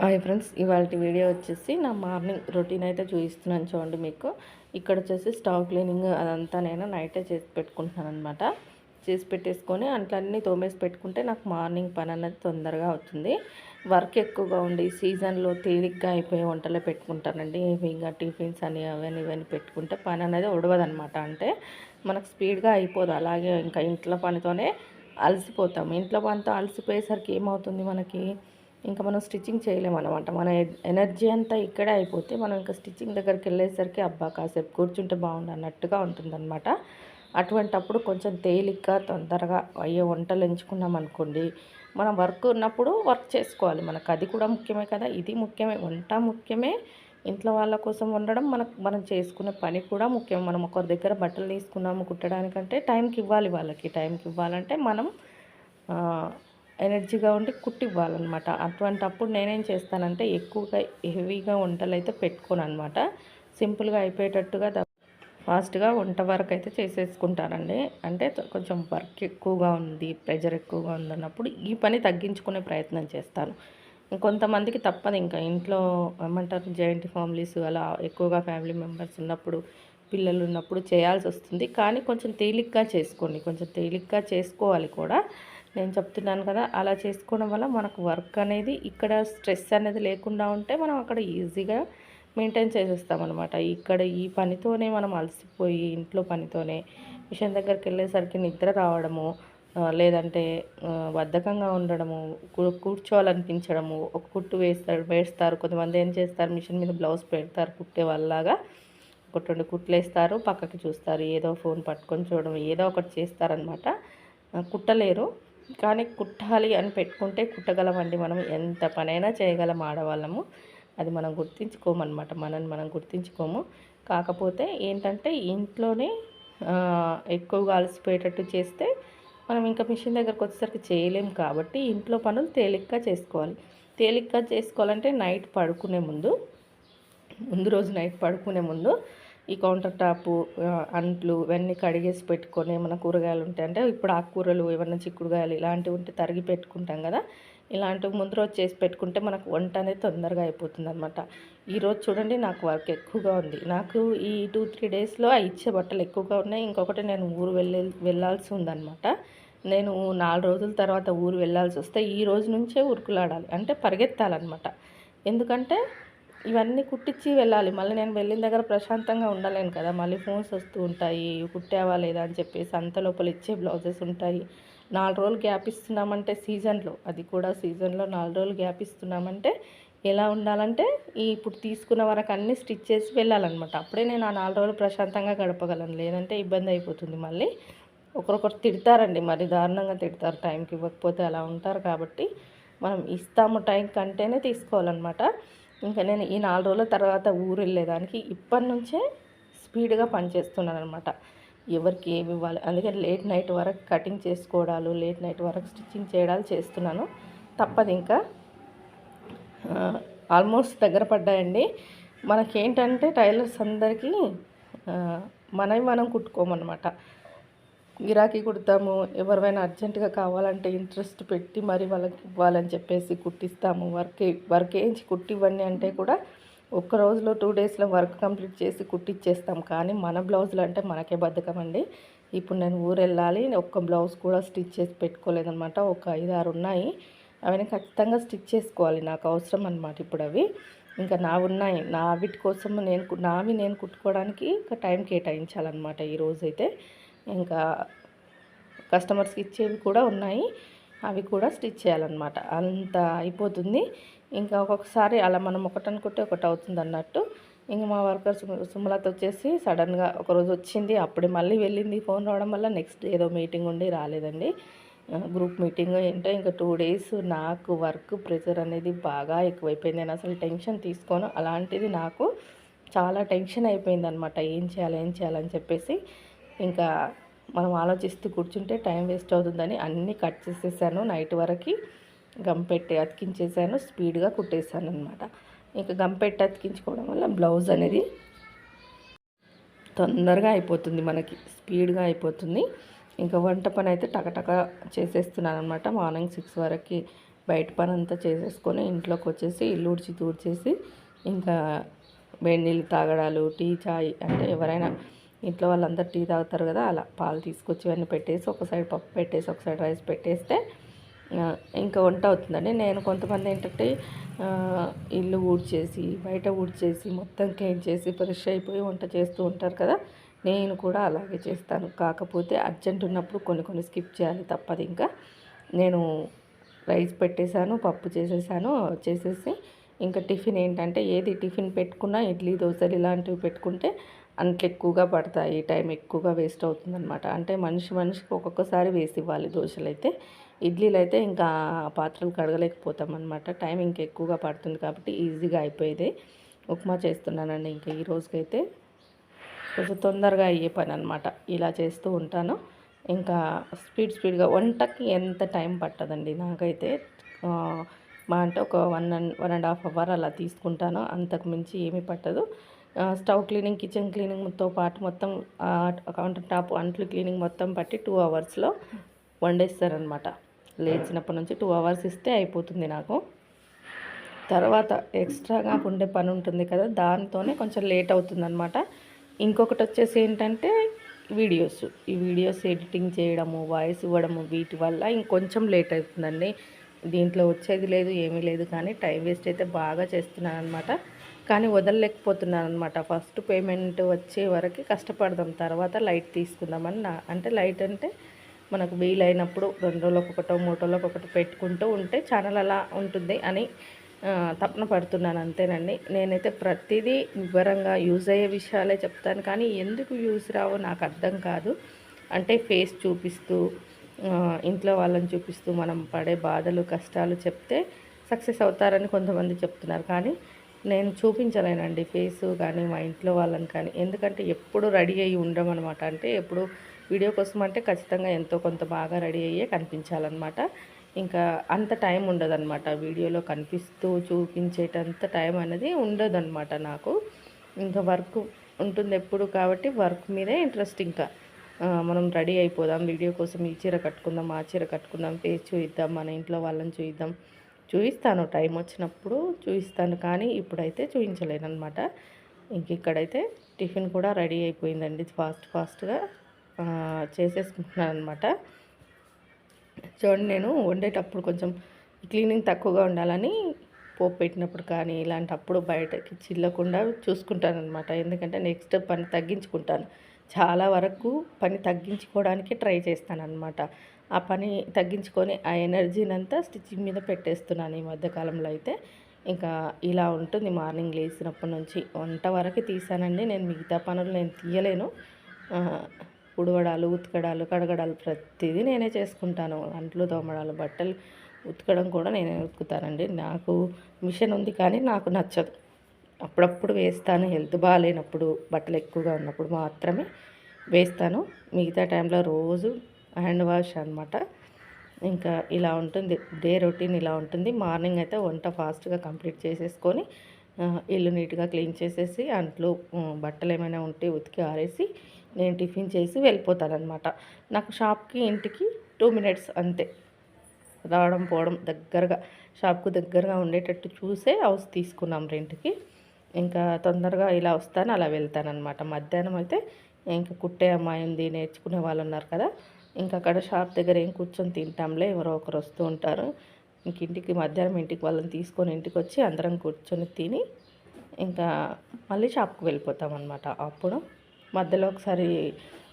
Hi friends ఇవాళ video వచ్చేసి నా మార్నింగ్ రొటీన్ అయితే చూపిస్తున్నాను చూడండి మీకు. ఇక్కడ వచ్చేసి స్టవ్ క్లీనింగ్ అదంతా నేను నైటే చేసి పెట్టుకుంటున్నాను అనమాట చేసి పెట్టేసుకొని అంట్లన్నీ తోమేసి పెట్టుకుంటే నాకు మార్నింగ్ పని అనేది తొందరగా అవుతుంది. వర్క్ ఎక్కువగా ఉండి సీజన్లో తేలిగ్గా అయిపోయే వంటలే పెట్టుకుంటానండి. ఇంకా టిఫిన్స్ అని అవన్నీ ఇవన్నీ పెట్టుకుంటే పని అనేది ఉడవదనమాట అంటే మనకు స్పీడ్గా అయిపోదు. అలాగే ఇంకా ఇంట్లో పనితోనే అలసిపోతాం. ఇంట్లో పనితో అలసిపోయేసరికి ఏమవుతుంది మనకి? ఇంకా మనం స్టిచ్చింగ్ చేయలేమన్నమాట మన ఎనర్జీ అంతా ఇక్కడే అయిపోతే మనం ఇంకా స్టిచ్చింగ్ దగ్గరికి వెళ్ళేసరికి అబ్బా కాసేపు కూర్చుంటే బాగుండు అన్నట్టుగా ఉంటుందన్నమాట. అటువంటప్పుడు కొంచెం తేలిగ్గా తొందరగా అయ్యే వంటలు ఎంచుకున్నాం అనుకోండి మనం వర్క్ ఉన్నప్పుడు వర్క్ చేసుకోవాలి. మనకు అది కూడా ముఖ్యమే కదా ఇది ముఖ్యమే. వంట ముఖ్యమే. ఇంట్లో వాళ్ళ కోసం వండడం మనకు మనం చేసుకునే పని కూడా ముఖ్యం మనం ఒకరి దగ్గర బట్టలు తీసుకున్నాము కుట్టడానికంటే టైంకి ఇవ్వాలి వాళ్ళకి. టైంకి ఇవ్వాలంటే మనం ఎనర్జీగా ఉండి కుట్టి ఇవ్వాలన్నమాట అటువంటప్పుడు నేనేం చేస్తానంటే ఎక్కువగా హెవీగా వంటలు అయితే పెట్టుకోను అనమాట సింపుల్గా అయిపోయేటట్టుగా ఫాస్ట్గా వంట వరకు అయితే చేసేసుకుంటానండి. అంటే కొంచెం వర్క్ ఎక్కువగా ఉంది ప్రెజర్ ఎక్కువగా ఉంది అన్నప్పుడు ఈ పని తగ్గించుకునే ప్రయత్నం చేస్తాను. కొంతమందికి తప్పదు ఇంకా. ఇంట్లో ఏమంటారు జాయింట్ ఫ్యామిలీస్ అలా ఎక్కువగా ఫ్యామిలీ మెంబర్స్ ఉన్నప్పుడు పిల్లలు ఉన్నప్పుడు చేయాల్సి వస్తుంది కానీ కొంచెం తేలిగ్గా చేసుకోండి. కొంచెం తేలిగ్గా చేసుకోవాలి కూడా. నేను చెప్తున్నాను కదా అలా చేసుకోవడం వల్ల మనకు వర్క్ అనేది ఇక్కడ స్ట్రెస్ అనేది లేకుండా ఉంటే మనం అక్కడ ఈజీగా మెయింటైన్ చేసేస్తామన్నమాట. ఇక్కడ ఈ పనితోనే మనం అలసిపోయి ఇంట్లో పనితోనే మిషన్ దగ్గరికి వెళ్ళేసరికి నిద్ర రావడము లేదంటే బద్ధకంగా ఉండడము కూర్చోవాలనిపించడము ఒక కుట్టు వేస్తారు వేస్తారు. కొంతమంది ఏం చేస్తారు? మిషన్ మీద బ్లౌజ్ పెడతారు కుట్టే వాళ్ళలాగా. ఒకటి రెండు కుట్లు వేస్తారు పక్కకి చూస్తారు. ఏదో ఫోన్ పట్టుకొని చూడడం ఏదో ఒకటి చేస్తారనమాట కుట్టలేరు. కానీ కుట్టాలి అని పెట్టుకుంటే కుట్టగలమండి మనం. ఎంత పనైనా చేయగలం ఆడవాళ్ళము. అది మనం గుర్తించుకోమన్నమాట. మనని మనం గుర్తించుకోము. కాకపోతే ఏంటంటే ఇంట్లోనే ఎక్కువగా అలసిపోయేటట్టు చేస్తే మనం ఇంకా మిషన్ దగ్గరకు వచ్చేసరికి చేయలేం కాబట్టి ఇంట్లో పనులు తేలిగ్గా చేసుకోవాలి. తేలిగ్గా చేసుకోవాలంటే నైట్ పడుకునే ముందు ముందు రోజు నైట్ పడుకునే ముందు ఈ కౌంటర్ టాపు అంట్లు ఇవన్నీ కడిగేసి పెట్టుకొని ఏమైనా కూరగాయలు ఉంటాయి అంటే ఇప్పుడు ఆకుకూరలు ఏమైనా చిక్కుడుగాయలు ఇలాంటివి ఉంటే తరిగి పెట్టుకుంటాం కదా. ఇలాంటివి ముందు రోజు చేసి పెట్టుకుంటే మనకు వంట అనేది తొందరగా అయిపోతుంది అనమాట ఈరోజు చూడండి నాకు వర్క్ ఎక్కువగా ఉంది. నాకు ఈ టూ త్రీ డేస్లో ఇచ్చే బట్టలు ఎక్కువగా ఉన్నాయి. ఇంకొకటి నేను ఊరు వెళ్ళే వెళ్ళాల్సి ఉందన్నమాట. నేను నాలుగు రోజుల తర్వాత ఊరు వెళ్ళాల్సి వస్తే ఈ రోజు నుంచే ఉరుకులాడాలి. అంటే పరిగెత్తాలన్నమాట. ఎందుకంటే ఇవన్నీ కుట్టించి వెళ్ళాలి. మళ్ళీ నేను వెళ్ళిన దగ్గర ప్రశాంతంగా ఉండలేను కదా. మళ్ళీ ఫోన్స్ వస్తూ ఉంటాయి. కుట్టావా లేదా అని చెప్పేసి అంత లోపల ఇచ్చే బ్లౌజెస్ ఉంటాయి. నాలుగు రోజులు గ్యాప్ ఇస్తున్నామంటే సీజన్లో అది కూడా సీజన్లో నాలుగు రోజులు గ్యాప్ ఇస్తున్నామంటే ఎలా ఉండాలంటే ఈ ఇప్పుడు తీసుకున్న వరకు అన్నీ స్టిచ్ చేసి వెళ్ళాలన్నమాట. అప్పుడే నేను ఆ నాలుగు రోజులు ప్రశాంతంగా గడపగలను. లేదంటే ఇబ్బంది అయిపోతుంది మళ్ళీ. ఒకరొకరు తిడతారండి. మరి దారుణంగా తిడతారు. టైంకి ఇవ్వకపోతే అలా ఉంటారు కాబట్టి మనం ఇస్తాము టైం కంటేనే తీసుకోవాలన్నమాట. ఇంకా నేను ఈ నాలుగు రోజుల తర్వాత ఊరు వెళ్ళేదానికి ఇప్పటి నుంచే స్పీడ్గా పనిచేస్తున్నాను అనమాట ఎవరికి ఏమి ఇవ్వాలి? అందుకని లేట్ నైట్ వరకు కటింగ్ చేసుకోవడాలు లేట్ నైట్ వరకు స్టిచ్చింగ్ చేయడాలు చేస్తున్నాను. తప్పదు ఇంకా. ఆల్మోస్ట్ దగ్గర పడ్డాయండి. మనకేంటంటే టైలర్స్ అందరికీ మనవి మనం కుట్టుకోమన్నమాట. గిరాకీ కుడతాము. ఎవరివైనా అర్జెంటుగా కావాలంటే ఇంట్రెస్ట్ పెట్టి మరి వాళ్ళకి ఇవ్వాలని చెప్పేసి కుట్టిస్తాము. వర్క్ వర్క్ వేయించి కుట్టివ్వండి అంటే కూడా ఒక్క రోజులో టూ డేస్లో వర్క్ కంప్లీట్ చేసి కుట్టిచ్చేస్తాం. కానీ మన బ్లౌజులు అంటే మనకే బద్ధకం అండి ఇప్పుడు నేను ఊరు వెళ్ళాలి ఒక్క బ్లౌజ్ కూడా స్టిచ్ చేసి పెట్టుకోలేదనమాట. ఒక ఐదు ఆరు ఉన్నాయి. అవన్నీ ఖచ్చితంగా స్టిచ్ చేసుకోవాలి. నాకు అవసరం అనమాట ఇప్పుడు అవి. ఇంకా నా ఉన్నాయి. నా వీటి కోసం నేను నావి నేను కుట్టుకోవడానికి ఇంకా టైం కేటాయించాలన్నమాట ఈరోజైతే ఇంకా కస్టమర్స్కి ఇచ్చేవి కూడా ఉన్నాయి. అవి కూడా స్టిచ్ చేయాలన్నమాట. అంత అయిపోతుంది. ఇంకా ఒక్కొక్కసారి అలా మనం ఒకటి అనుకుంటే ఒకటి అవుతుంది అన్నట్టు. ఇంకా మా వర్కర్ సుమలత వచ్చేసి సడన్గా ఒకరోజు వచ్చింది. అప్పుడే మళ్ళీ వెళ్ళింది. ఫోన్ రావడం వల్ల నెక్స్ట్ ఏదో మీటింగ్ ఉండి రాలేదండి. గ్రూప్ మీటింగ్ ఏంటో ఇంకా టూ డేస్ నాకు వర్క్ ప్రెషర్ అనేది బాగా ఎక్కువైపోయింది. నేను అసలు టెన్షన్ తీసుకోను. అలాంటిది నాకు చాలా టెన్షన్ అయిపోయింది అనమాట ఏం చేయాలి ఏం చేయాలని చెప్పేసి. ఇంకా మనం ఆలోచిస్తూ కూర్చుంటే టైం వేస్ట్ అవుతుందని అన్నీ కట్ చేసేసాను. నైట్ వరకు గంపెట్టి అతికించేసాను. స్పీడ్గా కుట్టేసాను అనమాట ఇంకా గంపెట్టి అతికించుకోవడం వల్ల బ్లౌజ్ అనేది తొందరగా అయిపోతుంది మనకి. స్పీడ్గా అయిపోతుంది. ఇంకా వంట పని అయితే టకటక చేసేస్తున్నాను అనమాట మార్నింగ్ సిక్స్ వరకు బయట పని అంతా చేసేసుకొని ఇంట్లోకి వచ్చేసి ఇల్లు ఉడిచి తూడ్చేసి ఇంకా వేడి నీళ్ళు తాగడాలు టీ చాయ్ అంటే ఎవరైనా ఇంట్లో వాళ్ళందరూ టీ తాగుతారు కదా అలా పాలు తీసుకొచ్చి ఇవన్నీ పెట్టేసి ఒక సైడ్ పప్పు పెట్టేసి ఒక సైడ్ రైస్ పెట్టేస్తే ఇంకా వంట అవుతుందండి. నేను కొంతమంది ఏంటంటే ఇల్లు ఊడ్చేసి బయట ఊడ్చేసి మొత్తం క్లీన్ చేసి ఫ్రెష్ అయిపోయి వంట చేస్తూ ఉంటారు కదా నేను కూడా అలాగే చేస్తాను. కాకపోతే అర్జెంట్ ఉన్నప్పుడు కొన్ని కొన్ని స్కిప్ చేయాలి తప్పదు ఇంకా. నేను రైస్ పెట్టేశాను పప్పు చేసేసాను చేసేసి ఇంకా టిఫిన్ ఏంటంటే ఏది టిఫిన్ పెట్టుకున్నా ఇడ్లీ దోశలు ఇలాంటివి పెట్టుకుంటే అంట్లు ఎక్కువగా పడతాయి టైం ఎక్కువగా వేస్ట్ అవుతుందన్నమాట. అంటే మనిషి మనిషికి ఒక్కొక్కసారి వేసి ఇవ్వాలి దోశలు అయితే ఇడ్లీలు అయితే ఇంకా పాత్రలు కడగలేకపోతాం అనమాట టైం ఇంకా ఎక్కువగా పడుతుంది కాబట్టి ఈజీగా అయిపోయేది. ఉప్మా చేస్తున్నానండి ఇంకా ఈ రోజుకైతే. కొంచెం తొందరగా అయ్యే పని అనమాట ఇలా చేస్తూ ఉంటాను. ఇంకా స్పీడ్ స్పీడ్గా వంటకి ఎంత టైం పట్టదండి నాకైతే. మా అంటే ఒక one and one and half hour అలా తీసుకుంటాను. అంతకు మించి ఏమీ పట్టదు. స్టవ్ క్లీనింగ్ కిచెన్ క్లీనింగ్తో పాటు మొత్తం కౌంటర్ టాప్ అంట్లు క్లీనింగ్ మొత్తం పట్టి టూ అవర్స్లో వండేస్తారనమాట లేచినప్పటి నుంచి టూ అవర్స్ ఇస్తే అయిపోతుంది నాకు. తర్వాత ఎక్స్ట్రాగా ఉండే పని ఉంటుంది కదా దాంతోనే కొంచెం లేట్ అవుతుందన్నమాట. ఇంకొకటి వచ్చేసి ఏంటంటే వీడియోస్. ఈ వీడియోస్ ఎడిటింగ్ చేయడము వాయిస్ ఇవ్వడము వీటి వల్ల ఇంకొంచెం లేట్ అవుతుందండి. దీంట్లో వచ్చేది లేదు ఏమీ లేదు కానీ టైం వేస్ట్ అయితే బాగా చేస్తున్నాను అనమాట కానీ వదలలేకపోతున్నాను అనమాట ఫస్ట్ పేమెంట్ వచ్చే వరకు కష్టపడదాం తర్వాత లైట్ తీసుకుందామని నా అంటే లైట్ అంటే మనకు వీలైనప్పుడు రెండు రోజులకు ఒకటో మూడు రోజులకు ఒకటి పెట్టుకుంటూ ఉంటే ఛానల్ అలా ఉంటుంది అని తపన పడుతున్నాను అంతేనండి. నేనైతే ప్రతిదీ వివరంగా యూజ్ అయ్యే విషయాలే చెప్తాను. కానీ ఎందుకు యూజ్ రావో నాకు అర్థం కాదు. అంటే ఫేస్ చూపిస్తూ ఇంట్లో వాళ్ళని చూపిస్తూ మనం పడే బాధలు కష్టాలు చెప్తే సక్సెస్ అవుతారని కొంతమంది చెప్తున్నారు. కానీ నేను చూపించలేనండి ఫేస్ కానీ మా ఇంట్లో వాళ్ళని కానీ. ఎందుకంటే ఎప్పుడు రెడీ అయ్యి ఉండడం అనమాట అంటే ఎప్పుడు వీడియో కోసం అంటే ఖచ్చితంగా ఎంతో కొంత బాగా రెడీ అయ్యే కనిపించాలన్నమాట. ఇంకా అంత టైం ఉండదన్నమాట. వీడియోలో కనిపిస్తూ చూపించేటంత టైం అనేది ఉండదన్నమాట నాకు. ఇంకా వర్క్ ఉంటుంది ఎప్పుడు కాబట్టి వర్క్ మీదే ఇంట్రెస్ట్ ఇంకా. మనం రెడీ అయిపోదాం వీడియో కోసం ఈ చీర కట్టుకుందాం ఆ చీర కట్టుకుందాం ఫేస్ చూయిద్దాం మన ఇంట్లో వాళ్ళని చూయిద్దాం. చూపిస్తాను టైం వచ్చినప్పుడు చూపిస్తాను కానీ ఇప్పుడైతే చూపించలేను అనమాట ఇంక ఇక్కడైతే టిఫిన్ కూడా రెడీ అయిపోయిందండి. ఫాస్ట్ ఫాస్ట్గా చేసేసుకుంటున్నాను అనమాట చూడండి నేను వండేటప్పుడు కొంచెం క్లీనింగ్ తక్కువగా ఉండాలని పోపు పెట్టినప్పుడు కానీ ఇలాంటప్పుడు బయటకి చిల్లకుండా చూసుకుంటానమాట ఎందుకంటే నెక్స్ట్ పని తగ్గించుకుంటాను. చాలా వరకు పని తగ్గించుకోవడానికి ట్రై చేస్తాను అనమాట ఆ పని తగ్గించుకొని ఆ ఎనర్జీని అంతా స్టిచ్చింగ్ మీద పెట్టేస్తున్నాను ఈ మధ్యకాలంలో అయితే. ఇంకా ఇలా ఉంటుంది మార్నింగ్ లేచినప్పటి నుంచి. వంట వరకు తీసానండి. నేను మిగతా పనులు నేను తీయలేను. ఉడవడాలు ఉతకడాలు కడగడాలు ప్రతిదీ నేనే చేసుకుంటాను. అంట్లు తోమడాలు బట్టలు ఉతకడం కూడా నేనే ఉతుకుతానండి. నాకు మిషన్ ఉంది కానీ నాకు నచ్చదు. అప్పుడప్పుడు వేస్తాను. హెల్త్ బాగాలేనప్పుడు బట్టలు ఎక్కువగా ఉన్నప్పుడు మాత్రమే వేస్తాను. మిగతా టైంలో రోజు హ్యాండ్ వాష్ అనమాట ఇంకా ఇలా ఉంటుంది. డే రొటీన్ ఇలా ఉంటుంది. మార్నింగ్ అయితే వంట ఫాస్ట్గా కంప్లీట్ చేసేసుకొని ఇల్లు నీట్గా క్లీన్ చేసేసి అంట్లో బట్టలు ఏమైనా ఉంటే ఉతికి ఆరేసి నేను టిఫిన్ చేసి వెళ్ళిపోతానమాట నాకు షాప్కి ఇంటికి టూ మినిట్స్ అంతే. రావడం పోవడం దగ్గరగా షాప్కు దగ్గరగా ఉండేటట్టు చూసే హౌస్ తీసుకున్నాం రెంట్కి. ఇంకా తొందరగా ఇలా వస్తాను అలా వెళ్తానమాట మధ్యాహ్నం అయితే ఇంకా కుట్టే అమ్మాయి ఉంది నేర్చుకునే వాళ్ళు ఉన్నారు కదా ఇంకా అక్కడ షాప్ దగ్గర ఏం కూర్చొని తింటాంలే ఎవరో ఒకరు వస్తూ ఉంటారు. ఇంక ఇంటికి మధ్యాహ్నం ఇంటికి వాళ్ళని తీసుకొని ఇంటికి వచ్చి అందరం కూర్చొని తిని ఇంకా మళ్ళీ షాప్కి వెళ్ళిపోతాం అనమాట అప్పుడు మధ్యలో ఒకసారి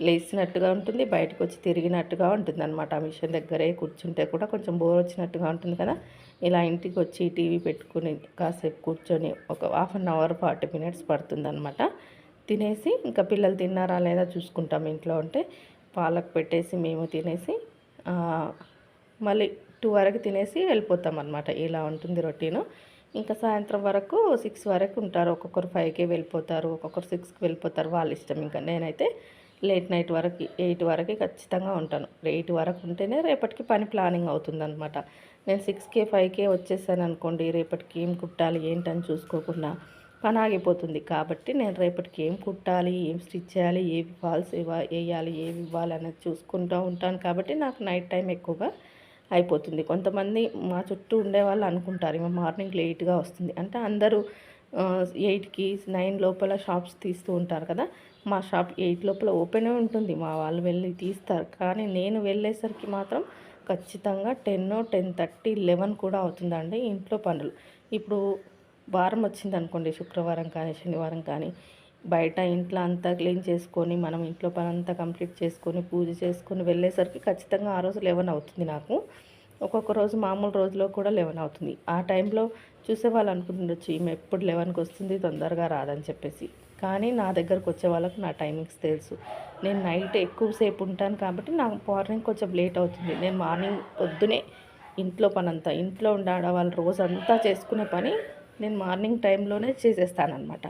లేచినట్టుగా ఉంటుంది బయటకు వచ్చి తిరిగినట్టుగా ఉంటుంది అనమాట ఆ మిషన్ దగ్గరే కూర్చుంటే కూడా కొంచెం బోర్ వచ్చినట్టుగా ఉంటుంది కదా. ఇలా ఇంటికి వచ్చి టీవీ పెట్టుకుని కాసేపు కూర్చొని ఒక half an hour forty minutes పడుతుంది అనమాట తినేసి ఇంకా పిల్లలు తిన్నారా లేదా చూసుకుంటాం ఇంట్లో ఉంటే పాలకు పెట్టేసి మేము తినేసి మళ్ళీ టూ వరకు తినేసి వెళ్ళిపోతాం అనమాట ఇలా ఉంటుంది రొటీను. ఇంకా సాయంత్రం వరకు సిక్స్ వరకు ఉంటారు. ఒక్కొక్కరు ఫైవ్కే వెళ్ళిపోతారు. ఒక్కొక్కరు సిక్స్కి వెళ్ళిపోతారు. వాళ్ళ ఇష్టం. ఇంకా నేనైతే లేట్ నైట్ వరకు ఎయిట్ వరకు ఖచ్చితంగా ఉంటాను. ఎయిట్ వరకు ఉంటేనే రేపటికి పని ప్లానింగ్ అవుతుందన్నమాట. నేను సిక్స్కే ఫైవ్కే వచ్చేసాను అనుకోండి రేపటికి ఏం కుట్టాలి ఏంటని చూసుకోకుండా పని ఆగిపోతుంది కాబట్టి నేను రేపటికి ఏం కుట్టాలి ఏం స్టిచ్ చేయాలి ఏవి ఫాల్స్ వేయాలి ఏవి ఇవ్వాలి అనేది చూసుకుంటూ ఉంటాను. కాబట్టి నాకు నైట్ టైం ఎక్కువగా అయిపోతుంది. కొంతమంది మా చుట్టూ ఉండే వాళ్ళు అనుకుంటారు ఇక మార్నింగ్ లేట్గా వస్తుంది. అంటే అందరూ ఎయిట్కి నైన్ లోపల షాప్స్ తీస్తూ ఉంటారు కదా. మా షాప్ ఎయిట్ లోపల ఓపెనే ఉంటుంది. మా వాళ్ళు వెళ్ళి తీస్తారు. కానీ నేను వెళ్ళేసరికి మాత్రం ఖచ్చితంగా టెన్ టెన్ థర్టీ లెవెన్ కూడా అవుతుందండి ఇంట్లో పనులు. ఇప్పుడు వారం వచ్చింది అనుకోండి శుక్రవారం కానీ శనివారం కానీ బయట ఇంట్లో అంతా క్లీన్ చేసుకొని మనం ఇంట్లో పని అంతా కంప్లీట్ చేసుకొని పూజ చేసుకొని వెళ్ళేసరికి ఖచ్చితంగా ఆ రోజు లెవెన్ అవుతుంది నాకు. ఒక్కొక్క రోజు మామూలు రోజులో కూడా లెవెన్ అవుతుంది. ఆ టైంలో చూసే వాళ్ళు అనుకుంటుండొచ్చు ఈమె ఎప్పుడు లెవెన్కి వస్తుంది తొందరగా రాదని చెప్పేసి. కానీ నా దగ్గరకు వచ్చే వాళ్ళకు నా టైమింగ్స్ తెలుసు. నేను నైట్ ఎక్కువసేపు ఉంటాను కాబట్టి నాకు మార్నింగ్ కొంచెం లేట్ అవుతుంది. నేను మార్నింగ్ పొద్దునే ఇంట్లో పని అంతా ఇంట్లో ఉండే ఆడవాళ్ళు రోజంతా చేసుకునే పని నేను మార్నింగ్ టైంలోనే చేసేస్తానమాట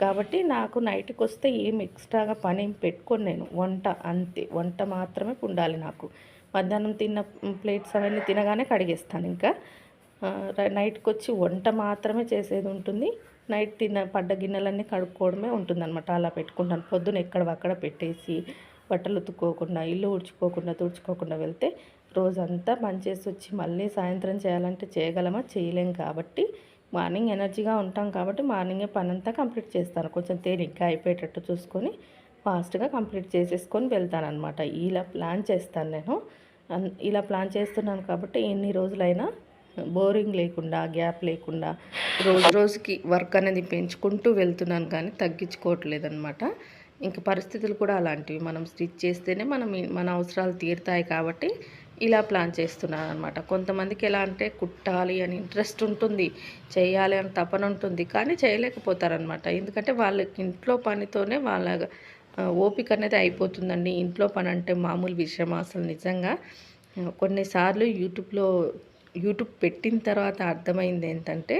కాబట్టి నాకు నైట్కి వస్తే ఏం ఎక్స్ట్రాగా పని ఏం పెట్టుకొని నేను. వంట అంతే. వంట మాత్రమే ఉండాలి నాకు. మధ్యాహ్నం తిన్న ప్లేట్స్ అవన్నీ తినగానే కడిగేస్తాను ఇంకా. నైట్కి వచ్చి వంట మాత్రమే చేసేది ఉంటుంది. నైట్ తిన్న పడ్డ గిన్నెలన్నీ కడుక్కోవడమే ఉంటుందన్నమాట. అలా పెట్టుకుంటాను. పొద్దున ఎక్కడ అక్కడ పెట్టేసి బట్టలు ఉతుక్కోకుండా ఇల్లు ఉడుచుకోకుండా తుడుచుకోకుండా వెళ్తే రోజంతా పనిచేసి వచ్చి మళ్ళీ సాయంత్రం చేయాలంటే చేయగలమా? చేయలేం కాబట్టి మార్నింగ్ ఎనర్జీగా ఉంటాం కాబట్టి మార్నింగే పని అంతా కంప్లీట్ చేస్తాను. కొంచెం తేలిగ్గా అయిపోయేటట్టు చూసుకొని ఫాస్ట్గా కంప్లీట్ చేసేసుకొని వెళ్తాను అనమాట ఇలా ప్లాన్ చేస్తాను నేను. ఇలా ప్లాన్ చేస్తున్నాను కాబట్టి ఎన్ని రోజులైనా బోరింగ్ లేకుండా గ్యాప్ లేకుండా రోజు రోజుకి వర్క్ అనేది పెంచుకుంటూ వెళ్తున్నాను కానీ తగ్గించుకోవట్లేదు అనమాట ఇంక పరిస్థితులు కూడా అలాంటివి. మనం స్టిచ్ చేస్తేనే మనం మన అవసరాలు తీరుతాయి కాబట్టి ఇలా ప్లాన్ చేస్తున్నాను అనమాట కొంతమందికి ఎలా అంటే కుట్టాలి అని ఇంట్రెస్ట్ ఉంటుంది చేయాలి అని తపన ఉంటుంది కానీ చేయలేకపోతారనమాట ఎందుకంటే వాళ్ళకి ఇంట్లో పనితోనే వాళ్ళ ఓపిక అనేది అయిపోతుందండి. ఇంట్లో పని అంటే మామూలు విషయం అసలు నిజంగా. కొన్నిసార్లు యూట్యూబ్లో యూట్యూబ్ పెట్టిన తర్వాత అర్థమైంది ఏంటంటే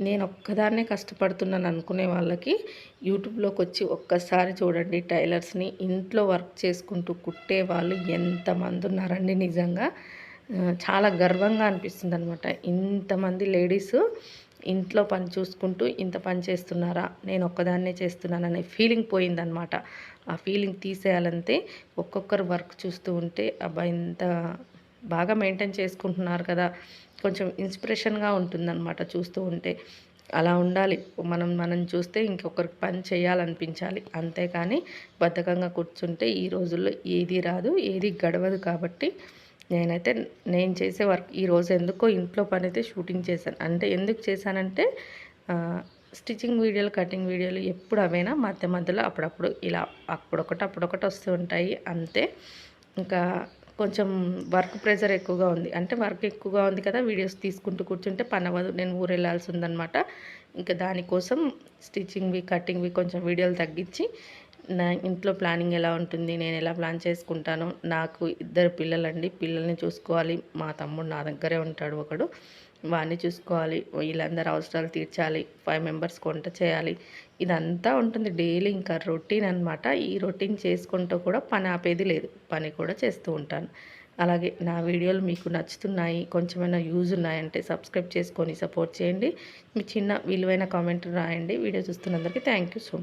నేను ఒక్కదాన్నే కష్టపడుతున్నాను అనుకునే వాళ్ళకి యూట్యూబ్లోకి వచ్చి ఒక్కసారి చూడండి టైలర్స్ని ఇంట్లో వర్క్ చేసుకుంటూ కుట్టే వాళ్ళు ఎంతమంది ఉన్నారండి నిజంగా. చాలా గర్వంగా అనిపిస్తుంది అనమాట ఇంతమంది లేడీస్ ఇంట్లో పని చూసుకుంటూ ఇంత పని చేస్తున్నారా నేను ఒక్కదాన్నే చేస్తున్నాననే ఫీలింగ్ పోయిందనమాట ఆ ఫీలింగ్ తీసేయాలంటే ఒక్కొక్కరు వర్క్ చూస్తూ ఉంటే అబ్బా ఇంత బాగా మెయింటైన్ చేసుకుంటున్నారు కదా కొంచెం ఇన్స్పిరేషన్గా ఉంటుందన్నమాట చూస్తూ ఉంటే. అలా ఉండాలి. మనం మనం చూస్తే ఇంకొకరికి పని చేయాలనిపించాలి. అంతేకాని బద్ధకంగా కూర్చుంటే ఈ రోజుల్లో ఏది రాదు ఏది గడవదు కాబట్టి నేనైతే నేను చేసే వర్క్ ఈరోజు ఎందుకో ఇంట్లో పని అయితే షూటింగ్ చేశాను. అంటే ఎందుకు చేశానంటే స్టిచ్చింగ్ వీడియోలు కటింగ్ వీడియోలు ఎప్పుడు అవైనా మధ్య మధ్యలో అప్పుడప్పుడు ఇలా అప్పుడొకటి అప్పుడొకటి వస్తూ ఉంటాయి. అంతే. ఇంకా కొంచెం వర్క్ ప్రెషర్ ఎక్కువగా ఉంది. అంటే వర్క్ ఎక్కువగా ఉంది కదా వీడియోస్ తీసుకుంటూ కూర్చుంటే పనవదు నేను ఊరు వెళ్ళాల్సి ఉందనమాట ఇంకా దానికోసం స్టిచ్చింగ్వి కటింగ్వి కొంచెం వీడియోలు తగ్గించి నా ఇంట్లో ప్లానింగ్ ఎలా ఉంటుంది నేను ఎలా ప్లాన్ చేసుకుంటాను నాకు ఇద్దరు పిల్లలండి పిల్లల్ని చూసుకోవాలి. మా తమ్ముడు నా దగ్గరే ఉంటాడు ఒకడు. వాడిని చూసుకోవాలి వీళ్ళందరి అవసరాలు తీర్చాలి ఫైవ్ మెంబర్స్ వంట చేయాలి. ఇదంతా ఉంటుంది డైలీ ఇంకా రొటీన్ అనమాట ఈ రొటీన్ చేసుకుంటూ కూడా పని ఆపేది లేదు. పని కూడా చేస్తూ ఉంటాను. అలాగే నా వీడియోలు మీకు నచ్చుతున్నాయి కొంచెమైనా యూజ్ ఉన్నాయంటే సబ్స్క్రైబ్ చేసుకొని సపోర్ట్ చేయండి. మీ చిన్న విలువైన కామెంట్ రాయండి. వీడియో చూస్తున్నందరికీ థ్యాంక్ యూ సో మచ్